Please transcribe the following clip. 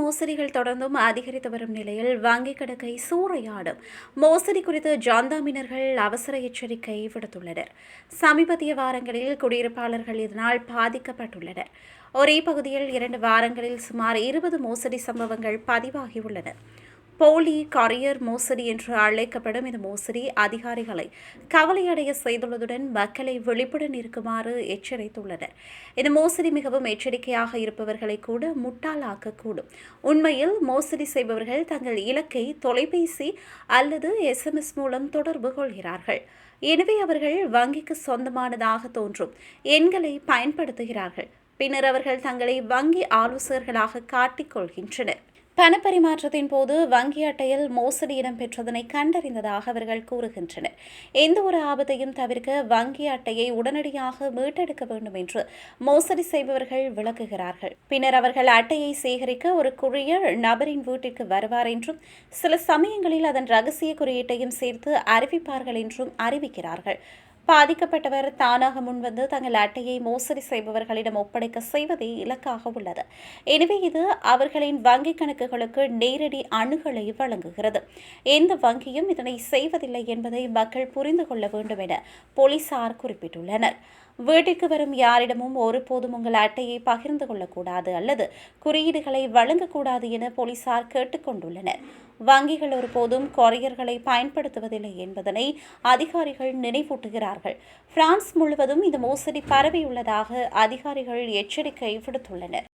மோசடிகள் தொடர்ந்தும் அதிகரித்து வரும் நிலையில் வங்கிக் கணக்கை சூறையாடும். மோசடி குறித்து ஜாந்தாமினர்கள் அவசர எச்சரிக்கை விடுத்துள்ளனர். சமீபத்திய வாரங்களில் குடியிருப்பாளர்கள் இதனால் பாதிக்கப்பட்டுள்ளனர். ஒரே பகுதியில் இரண்டு வாரங்களில் சுமார் இருபது மோசடி சம்பவங்கள் பதிவாகியுள்ளன போலி கரியர் மோசடி என்று அழைக்கப்படும் இந்த மோசடி அதிகாரிகளை கவலையடைய செய்துள்ளதுடன் மக்களை விழிப்புடன் இருக்குமாறு எச்சரித்துள்ளனர். இந்த மோசடி மிகவும் எச்சரிக்கையாக இருப்பவர்களை கூட முட்டாளாக்கக்கூடும். உண்மையில் மோசடி செய்பவர்கள் தங்கள் இலக்கை தொலைபேசி அல்லது எஸ்எம்எஸ் மூலம் தொடர்பு கொள்கிறார்கள். எனவே அவர்கள் வங்கிக்கு சொந்தமானதாக தோன்றும் எண்களை பயன்படுத்துகிறார்கள். பின்னர் அவர்கள் தங்களை வங்கி ஆலோசகர்களாக காட்டிக் கொள்கின்றனர். பணப்பரிமாற்றத்தின் போது வங்கி அட்டையில் மோசடி இடம்பெற்றதனை கண்டறிந்ததாக அவர்கள் கூறுகின்றனர். எந்த ஒரு ஆபத்தையும் தவிர்க்க வங்கி அட்டையை உடனடியாக மீட்டெடுக்க வேண்டும் என்று மோசடி செய்பவர்கள் விளக்குகிறார்கள். பின்னர் அவர்கள் அட்டையை சேகரிக்க ஒரு குரியர் நபரின் வீட்டிற்கு வருவார் என்றும் சில சமயங்களில் அதன் ரகசிய குறியீட்டையும் சேர்த்து அறிவிப்பார்கள் என்றும் அறிவிக்கிறார்கள். பாதிக்கப்பட்டவர் தானாக முன்வந்து தங்கள் அட்டையை மோசடி செய்பவர்களிடம் ஒப்படைக்க செய்வதே இலக்காக உள்ளது. எனவே இது அவர்களின் வங்கிக் கணக்குகளுக்கு நேரடி அணுகலை வழங்குகிறது. எந்த வங்கியும் இதனை செய்வதில்லை என்பதை மக்கள் புரிந்து கொள்ள வேண்டும் என போலீசார் குறிப்பிட்டுள்ளனர். வீட்டிற்கு வரும் யாரிடமும் ஒருபோதும் உங்கள் அட்டையை பகிர்ந்து கொள்ளக்கூடாது அல்லது குறியீடுகளை வழங்கக்கூடாது என போலீசார் கேட்டுக்கொண்டுள்ளனர். வங்கிகள் ஒருபோதும் கொரியர்களை பயன்படுத்துவதில்லை என்பதனை அதிகாரிகள் நினைவூட்டுகிறார்கள். பிரான்ஸ் முழுவதும் இந்த மோசடி பரவியுள்ளதாக அதிகாரிகள் எச்சரிக்கை விடுத்துள்ளனர்.